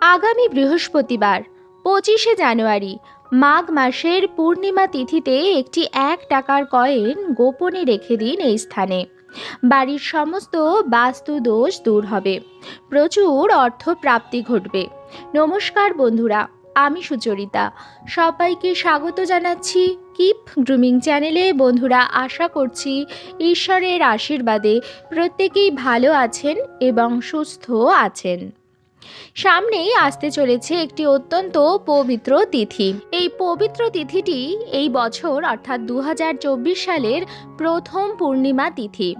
আগামী বৃহস্পতিবার, পঁচিশে জানুয়ারি, মাঘ মাসের পূর্ণিমা তিথিতে একটি এক টাকার কয়েন গোপনে রেখে দিন এই স্থানে। বাড়ির সমস্ত বাস্তু দোষ দূর হবে। প্রচুর অর্থ প্রাপ্তি ঘটবে। নমস্কার বন্ধুরা, আমি সুচরিতা। সবাইকে স্বাগত জানাচ্ছি কিপ গ্রুমিং চ্যানেলে। বন্ধুরা, আশা করছি ঈশ্বরের আশীর্বাদে প্রত্যেকেই ভালো আছেন এবং সুস্থ আছেন। সামনেই আসতে চলেছে একটি অত্যন্ত পবিত্র তিথি। এই পবিত্র তিথিটি এই বছর, অর্থাৎ দু হাজার চব্বিশ সালের প্রথম পূর্ণিমা তিথি।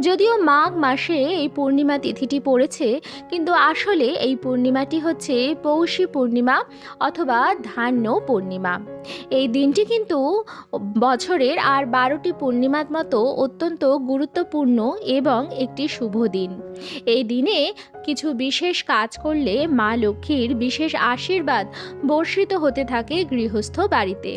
যদিও মাঘ মাসে এই পূর্ণিমা তিথিটি পড়েছে, কিন্তু আসলে এই পূর্ণিমাটি হচ্ছে পৌষী পূর্ণিমা অথবা ধান্য পূর্ণিমা। এই দিনটি কিন্তু বছরের আর বারোটি পূর্ণিমার মতো অত্যন্ত গুরুত্বপূর্ণ এবং একটি শুভ দিন। এই দিনে কিছু বিশেষ কাজ করলে মা লক্ষ্মীর বিশেষ আশীর্বাদ বর্ষিত হতে থাকে গৃহস্থ বাড়িতে।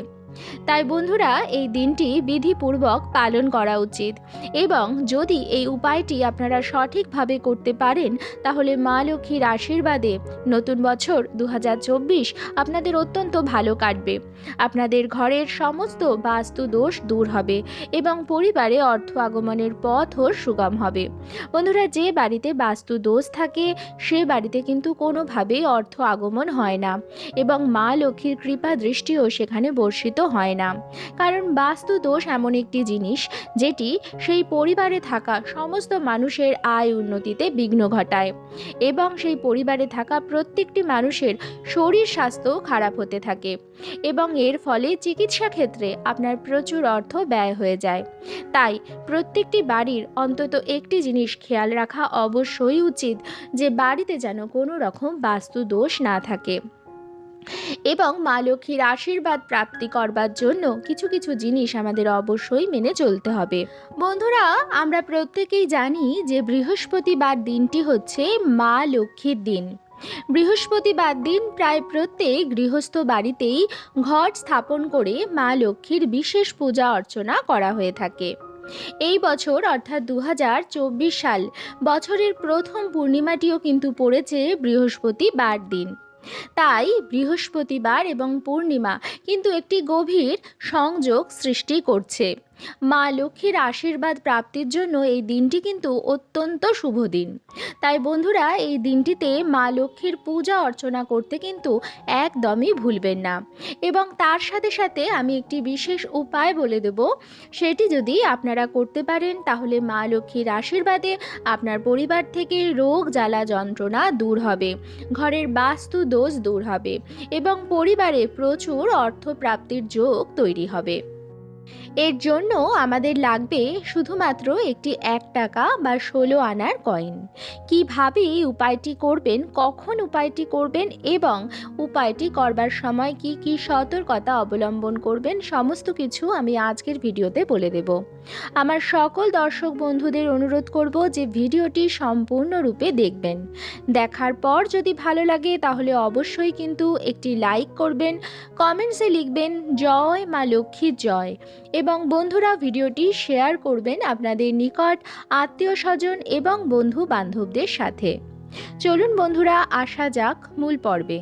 তাই বন্ধুরা, এই দিনটি বিধিপূর্বক পালন করা উচিত। এবং যদি এই উপায়টি আপনারা সঠিকভাবে করতে পারেন, তাহলে মা লক্ষ্মীর আশীর্বাদে নতুন বছর দু হাজার চব্বিশ আপনাদের অত্যন্ত ভালো কাটবে। আপনাদের ঘরের সমস্ত বাস্তু দোষ দূর হবে এবং পরিবারে অর্থ আগমনের পথও সুগম হবে। বন্ধুরা, যে বাড়িতে বাস্তু দোষ থাকে, সে বাড়িতে কিন্তু কোনোভাবেই অর্থ আগমন হয় না। এবং মা লক্ষ্মীর কৃপা দৃষ্টিও সেখানে বর্ষিত হয় না। কারণ বাস্তু দোষ এমন একটি জিনিস যেটি সেই পরিবারে থাকা সমস্ত মানুষের আয় উন্নতিতে বিঘ্ন ঘটায় এবং সেই পরিবারে থাকা প্রত্যেকটি মানুষের শরীর স্বাস্থ্য খারাপ হতে থাকে এবং এর ফলে চিকিৎসা ক্ষেত্রে আপনার প্রচুর অর্থ ব্যয় হয়ে যায়। তাই প্রত্যেকটি বাড়ির অন্তত একটি জিনিস খেয়াল রাখা অবশ্যই উচিত যে বাড়িতে যেন কোনো রকম বাস্তু দোষ না থাকে। এবং মা লক্ষ্মীর আশীর্বাদ প্রাপ্তি করবার জন্য কিছু কিছু জিনিস আমাদের অবশ্যই মেনে চলতে হবে। বন্ধুরা, আমরা প্রত্যেকেই জানি যে বৃহস্পতিবার দিনটি হচ্ছে মা লক্ষ্মীর দিন। বৃহস্পতিবার দিন প্রায় প্রত্যেক গৃহস্থ বাড়িতেই ঘট স্থাপন করে মা লক্ষ্মীর বিশেষ পূজা অর্চনা করা হয়ে থাকে। এই বছর, অর্থাৎ দু হাজার চব্বিশ সাল, বছরের প্রথম পূর্ণিমাটিও কিন্তু পড়েছে বৃহস্পতিবার দিন। তাই বৃহস্পতিবার এবং পূর্ণিমা কিন্তু একটি গভীর সংযোগ সৃষ্টি করছে। মা লক্ষ্মীর আশীর্বাদ প্রাপ্তির জন্য এই দিনটি কিন্তু অত্যন্ত শুভ দিন। তাই বন্ধুরা, এই দিনটিতে মা লক্ষ্মীর পূজা অর্চনা করতে কিন্তু একদমই ভুলবেন না। এবং তার সাথে সাথে আমি একটি বিশেষ উপায় বলে দেব, সেটি যদি আপনারা করতে পারেন, তাহলে মা লক্ষ্মীর আশীর্বাদে আপনার পরিবার থেকে রোগ জ্বালা যন্ত্রণা দূর হবে, ঘরের বাস্তু দোষ দূর হবে এবং পরিবারে প্রচুর অর্থ প্রাপ্তির যোগ তৈরি হবে। এর জন্য আমাদের লাগবে শুধুমাত্র একটি এক টাকা বা ষোলো আনার কয়েন। কীভাবে এই উপায়টি করবেন, কখন উপায়টি করবেন এবং উপায়টি করবার সময় কি কি সতর্কতা অবলম্বন করবেন, সমস্ত কিছু আমি আজকের ভিডিওতে বলে দেব। আমার সকল দর্শক বন্ধুদের অনুরোধ করব যে ভিডিওটি সম্পূর্ণরূপে দেখবেন। দেখার পর যদি ভালো লাগে তাহলে অবশ্যই কিন্তু একটি লাইক করবেন, কমেন্টসে লিখবেন, জয় মা লক্ষ্মী, জয়। এবং বন্ধুরা ভিডিওটি শেয়ার করবেন আপনাদের নিকট, আত্মীয় স্বজন এবং বন্ধু বান্ধবদের সাথে। চলুন বন্ধুরা, আসা যাক মূল পর্বে।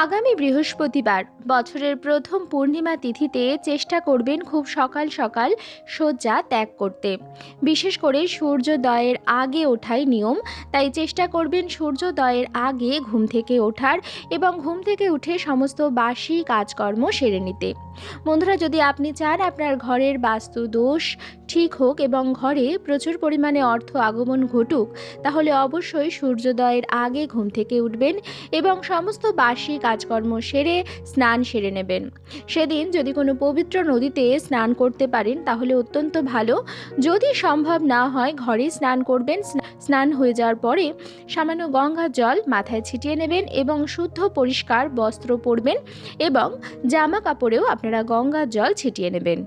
আগামী বৃহস্পতিবার বছরের প্রথম পূর্ণিমা তিথিতে চেষ্টা করবেন খুব সকাল সকাল শয্যা ত্যাগ করতে। বিশেষ করে সূর্যোদয়ের আগে ওঠাই নিয়ম, তাই চেষ্টা করবেন সূর্যোদয়ের আগে ঘুম থেকে ওঠার এবং ঘুম থেকে উঠে সমস্ত বাসি কাজকর্ম সেরে নিতে। বন্ধুরা, যদি আপনি চান আপনার ঘরের বাস্তু দোষ ঠিক হোক এবং ঘরে প্রচুর পরিমাণে অর্থ আগমন ঘটুক, তাহলে অবশ্যই সূর্যোদয়ের আগে ঘুম থেকে উঠবেন এবং সমস্ত বাসি কাজকর্ম সেরে স্নান সেরে নেবেন। সেদিন যদি কোনো পবিত্র নদীতে স্নান করতে পারেন, তাহলে অত্যন্ত ভালো। যদি সম্ভব না হয়, ঘরে স্নান করবেন। স্নান হয়ে যাওয়ার পরে সামান্য গঙ্গার জল মাথায় ছিটিয়ে নেবেন এবং শুদ্ধ পরিষ্কার বস্ত্র পরবেন এবং জামা কাপড়েও আপনারা গঙ্গার জল ছিটিয়ে নেবেন।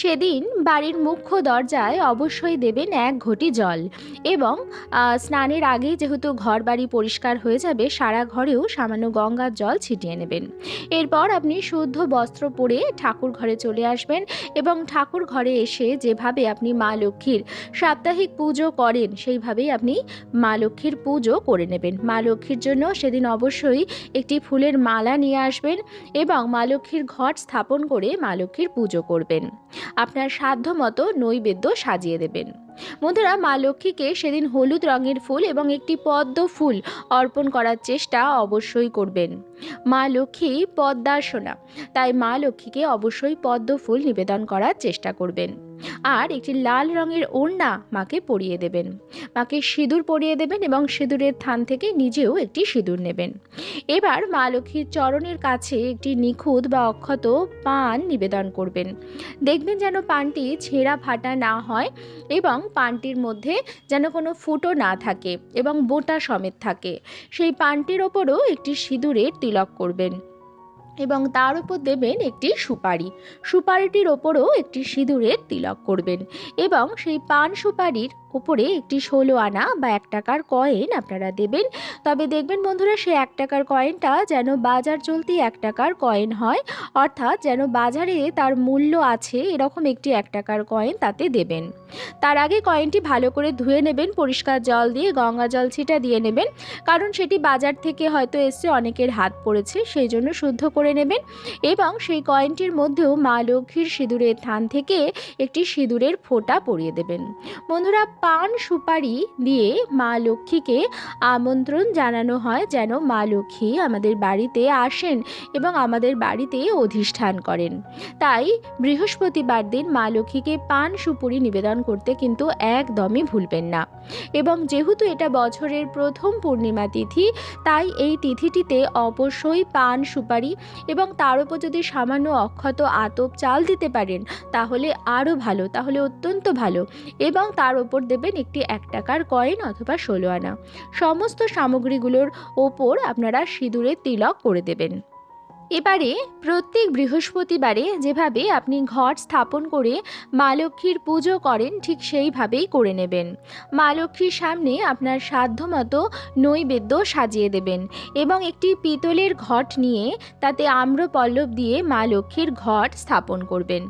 সেদিন বাড়ির মুখ্য দরজায় অবশ্যই দেবেন এক ঘটি জল এবং স্নানের আগে যেহেতু ঘর বাড়ি পরিষ্কার হয়ে যাবে, সারা ঘরেও সামান্য গঙ্গার জল ছিটিয়ে নেবেন। এরপর আপনি শুদ্ধ বস্ত্র পরে ঠাকুর ঘরে চলে আসবেন এবং ঠাকুর ঘরে এসে যেভাবে আপনি মা লক্ষ্মীর সাপ্তাহিক পুজো করেন, সেইভাবেই আপনি মা লক্ষ্মীর পুজো করে নেবেন। মা লক্ষ্মীর জন্য সেদিন অবশ্যই একটি ফুলের মালা নিয়ে আসবেন এবং মা লক্ষ্মীর ঘট স্থাপন করে মা লক্ষ্মীর পুজো করবেন। আপনার সাধ্য মতো নৈবেদ্য সাজিয়ে দেবেন। বন্ধুরা, মা লক্ষ্মীকে সেদিন হলুদ রঙের ফুল এবং একটি পদ্ম ফুল অর্পণ করার চেষ্টা অবশ্যই করবেন। মা লক্ষ্মী পদ্মাসনা, তাই মা লক্ষ্মীকে অবশ্যই পদ্ম ফুল নিবেদন করার চেষ্টা করবেন। আর একটি লাল রঙের ওড়না মাকে পরিয়ে দেবেন। মাকে সিঁদুর পরিয়ে দেবেন এবং সিঁদুরের থান থেকে নিজেও একটি সিঁদুর নেবেন। এবার মা লক্ষ্মীর চরণের কাছে একটি নিখুঁত বা অক্ষত পান নিবেদন করবেন। দেখবেন যেন পানটি ছেঁড়া ফাটা না হয় এবং পানটির মধ্যে যেন কোনো ফুটো না থাকে এবং বোটা সমেত থাকে। সেই পানটির ওপরও একটি সিঁদুরের তিলক করবেন। এবং তার উপর দেবেন একটি সুপারি। সুপারিটির ওপরও একটি সিঁদুরের তিলক করবেন এবং সেই পান সুপারির উপরে একটি ষোলো আনা বা এক টাকার কয়েন আপনারা দেবেন। তবে দেখবেন বন্ধুরা সে এক টাকার কয়েনটা যেন বাজার চলতি এক টাকার কয়েন হয়, অর্থাৎ যেন বাজারে তার মূল্য আছে এরকম একটি এক টাকার কয়েন তাতে দেবেন। তার আগে কয়েনটি ভালো করে ধুয়ে নেবেন, পরিষ্কার জল দিয়ে, গঙ্গা জল ছিটা দিয়ে নেবেন। কারণ সেটি বাজার থেকে হয়তো এসে অনেকের হাত পড়েছে, সেই জন্য শুদ্ধ করে নেবেন এবং সেই কয়েনটির মধ্যেও মা লক্ষ্মীর সিঁদুরের থান থেকে একটি সিঁদুরের ফোঁটা পরিয়ে দেবেন। বন্ধুরা, পান সুপারি দিয়ে মা লক্ষ্মীকে আমন্ত্রণ জানানো হয় যেন মা লক্ষ্মী আমাদের বাড়িতে আসেন এবং আমাদের বাড়িতে অধিষ্ঠান করেন। তাই বৃহস্পতিবার দিন মা লক্ষ্মীকে পান সুপুরি নিবেদন করতে কিন্তু একদমই ভুলবেন না। এবং যেহেতু এটা বছরের প্রথম পূর্ণিমা তিথি, তাই এই তিথিটিতে অবশ্যই পান সুপারি এবং তার উপর যদি সামান্য অক্ষত আতপ চাল দিতে পারেন, তাহলে আরও ভালো, তাহলে অত্যন্ত ভালো। এবং তার ওপর দেবেন একটি এক টাকার কয়েন অথবা ষোলো আনা। সমস্ত সামগ্রীগুলোর ওপর আপনারা সিঁদুরে তিলক করে দেবেন। এবারে প্রত্যেক বৃহস্পতিবারে যেভাবে আপনি ঘট স্থাপন করে মা লক্ষ্মীর পুজো করেন, ঠিক সেইভাবেই করে নেবেন। মা লক্ষ্মীর সামনে আপনার সাধ্যমতো নৈবেদ্য সাজিয়ে দেবেন এবং একটি পিতলের ঘট নিয়ে তাতে আম্রপল্লব দিয়ে মা লক্ষ্মীর ঘট স্থাপন করবেন।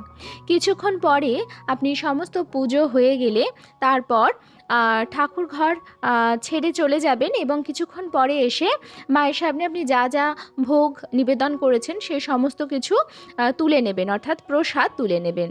কিছুক্ষণ পরে আপনি সমস্ত পুজো হয়ে গেলে তারপর ঠাকুর ঘর ছেড়ে চলে যাবেন এবং কিছুক্ষণ পরে এসে মায়ের সামনে আপনি যা যা ভোগ নিবেদন করেছেন সে সমস্ত কিছু তুলে নেবেন, অর্থাৎ প্রসাদ তুলে নেবেন।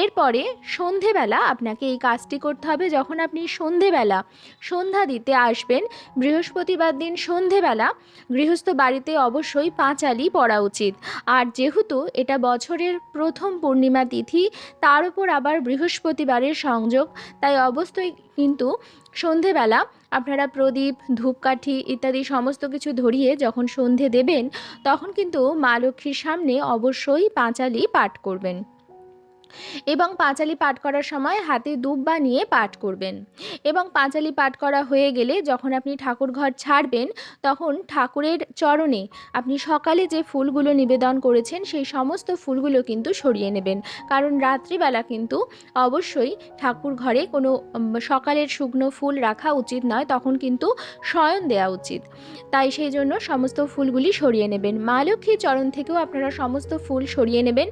এরপরে সন্ধেবেলা আপনাকে এই কাজটি করতে হবে যখন আপনি সন্ধেবেলা সন্ধ্যা দিতে আসবেন, বৃহস্পতিবার দিন সন্ধেবেলা গৃহস্থ বাড়িতে অবশ্যই পাঁচালি পড়া উচিত। আর যেহেতু এটা বছরের প্রথম পূর্ণিমা তিথি, তার উপর আবার বৃহস্পতিবারের সংযোগ, তাই অবশ্যই কিন্তু সন্ধেবেলা আপনারা প্রদীপ, ধূপকাঠি ইত্যাদি সমস্ত কিছু ধরিয়ে যখন সন্ধে দেবেন, তখন কিন্তু মা লক্ষ্মীর সামনে অবশ্যই পাঁচালি পাঠ করবেন। এবং পাঁচালি পাঠ করার সময় হাতে দুব্বা নিয়ে পাঠ করবেন। এবং পাঁচালি পাঠ করা হয়ে গেলে যখন আপনি ঠাকুর ঘর ছাড়বেন, তখন ঠাকুরের চরণে আপনি সকালে যে ফুলগুলো নিবেদন করেছেন, সেই সমস্ত ফুলগুলো কিন্তু সরিয়ে নেবেন। কারণ রাত্রিবেলা কিন্তু অবশ্যই ঠাকুর ঘরে কোনো সকালের শুকনো ফুল রাখা উচিত নয়, তখন কিন্তু শয়ন দেওয়া উচিত। তাই সেই জন্য সমস্ত ফুলগুলি সরিয়ে নেবেন। মা লক্ষ্মীর চরণ থেকেও আপনারা সমস্ত ফুল সরিয়ে নেবেন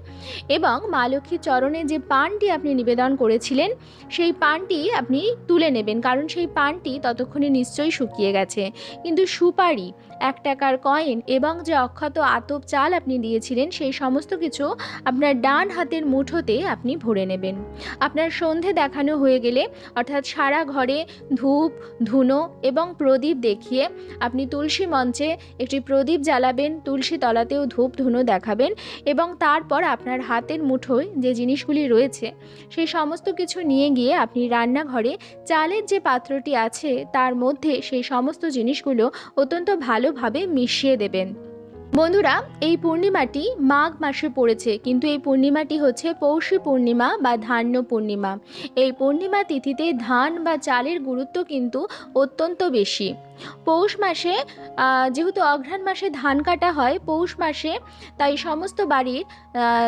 এবং মা লক্ষ্মীর চরণে যে পানটি আপনি নিবেদন করেছিলেন, সেই পানটি আপনি তুলে নেবেন। কারণ সেই পানটি ততক্ষণে নিশ্চয়ই শুকিয়ে গেছে। কিন্তু সুপারি, এক টাকার কয়েন এবং যে অক্ষত আতপ চাল আপনি দিয়েছিলেন, সেই সমস্ত কিছু আপনার ডান হাতের মুঠোতে আপনি ভরে নেবেন। আপনার সন্ধে দেখানো হয়ে গেলে, অর্থাৎ সারা ঘরে ধূপ, ধুনো এবং প্রদীপ দেখিয়ে আপনি তুলসী মঞ্চে একটি প্রদীপ জ্বালাবেন, তুলসী তলাতেও ধূপ, ধুনো দেখাবেন এবং তারপর আপনার হাতের মুঠোয় যে জিনিসগুলি রয়েছে, সেই সমস্ত কিছু নিয়ে গিয়ে আপনি রান্নাঘরে চালের যে পাত্রটি আছে, তার মধ্যে সেই সমস্ত জিনিসগুলো অত্যন্ত ভালোভাবে মিশিয়ে দেবেন। বন্ধুরা, এই পূর্ণিমাটি মাঘ মাসে পড়েছে, কিন্তু এই পূর্ণিমাটি হচ্ছে পৌষী পূর্ণিমা বা ধান্য পূর্ণিমা। এই পূর্ণিমা তিথিতে ধান বা চালের গুরুত্ব কিন্তু অত্যন্ত বেশি। পৌষ মাসে যেহেতু অঘ্রাণ মাসে ধান কাটা হয়, পৌষ মাসে তাই সমস্ত বাড়ির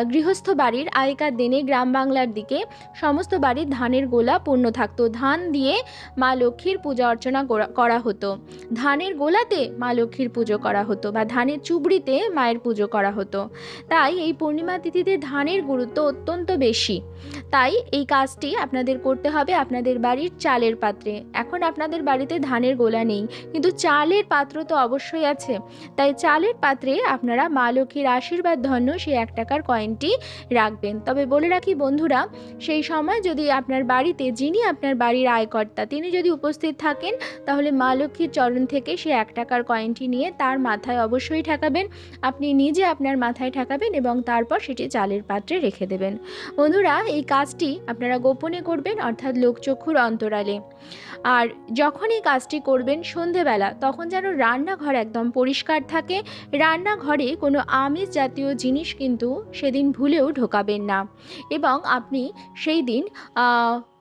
গৃহস্থ বাড়ির আগেকার দিনে গ্রাম বাংলার দিকে সমস্ত বাড়ির ধানের গোলা পূর্ণ থাকতো। ধান দিয়ে মা লক্ষ্মীর পূজা অর্চনা করা- হতো। ধানের গোলাতে মা লক্ষ্মীর পুজো করা হতো বা ধানের চুবড়িতে মায়ের পুজো করা হতো। তাই এই পূর্ণিমা তিথিতে ধানের গুরুত্ব অত্যন্ত বেশি। তাই এই কাজটি আপনাদের করতে হবে আপনাদের বাড়ির চালের পাত্রে। এখন আপনাদের বাড়িতে ধানের গোলা নেই। কিন্তু চালের পাত্র তো অবশ্যই আছে। তাই চালের পাত্রে আপনারা মা লক্ষ্মীর আশীর্বাদ, ধন্য সেই এক টাকার কয়েনটি রাখবেন। তবে বলে রাখি বন্ধুরা, সেই সময় যদি আপনার বাড়িতে, যিনি আপনার বাড়ির আয়কর্তা, তিনি যদি উপস্থিত থাকেন, তাহলে মা লক্ষ্মীর চরণ থেকে সে এক টাকার কয়েনটি নিয়ে তার মাথায় অবশ্যই ঠেকাবেন। আপনি নিজে আপনার মাথায় ঠেকাবেন এবং তারপর সেটি চালের পাত্রে রেখে দেবেন। বন্ধুরা, এই কাজটি আপনারা গোপনে করবেন, অর্থাৎ লোকচক্ষুর অন্তরালে। আর যখন এই কাজটি করবেন সন্ধেবেলা তখন যেন রান্নাঘর একদম পরিষ্কার থাকে। রান্নাঘরে কোনো আমিষ জাতীয় জিনিস কিন্তু সেদিন ভুলেও ঢোকাবেন না। এবং আপনি সেই দিন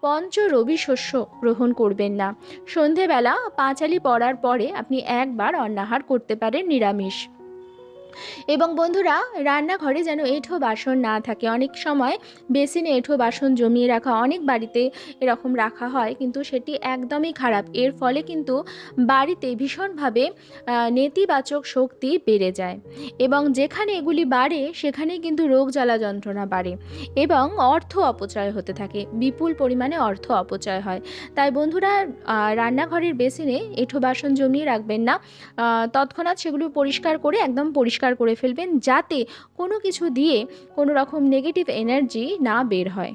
পঞ্চ রবি শস্য গ্রহণ করবেন না। সন্ধেবেলা পাঁচালি পড়ার পরে আপনি একবার অন্নাহার করতে পারেন নিরামিষ। এবং বন্ধুরা, রান্নাঘরে যেন এঁঠো বাসন না থাকে। অনেক সময় বেসিনে এঁঠো বাসন জমিয়ে রাখা অনেক বাড়িতে এরকম রাখা হয়, কিন্তু সেটি একদমই খারাপ। এর ফলে কিন্তু বাড়িতে ভীষণভাবে নেতিবাচক শক্তি বেড়ে যায় এবং যেখানে এগুলি বাড়ে, সেখানেই কিন্তু রোগ জ্বালা যন্ত্রণা বাড়ে এবং অর্থ অপচয় হতে থাকে। বিপুল পরিমাণে অর্থ অপচয় হয়। তাই বন্ধুরা রান্নাঘরের বেসিনে এঁঠো বাসন জমিয়ে রাখবেন না। তৎক্ষণাৎ সেগুলো পরিষ্কার করে একদম পরিষ্কার করে ফেলবেন যাতে কোনো কিছু দিয়ে কোনো রকম নেগেটিভ এনার্জি না বের হয়।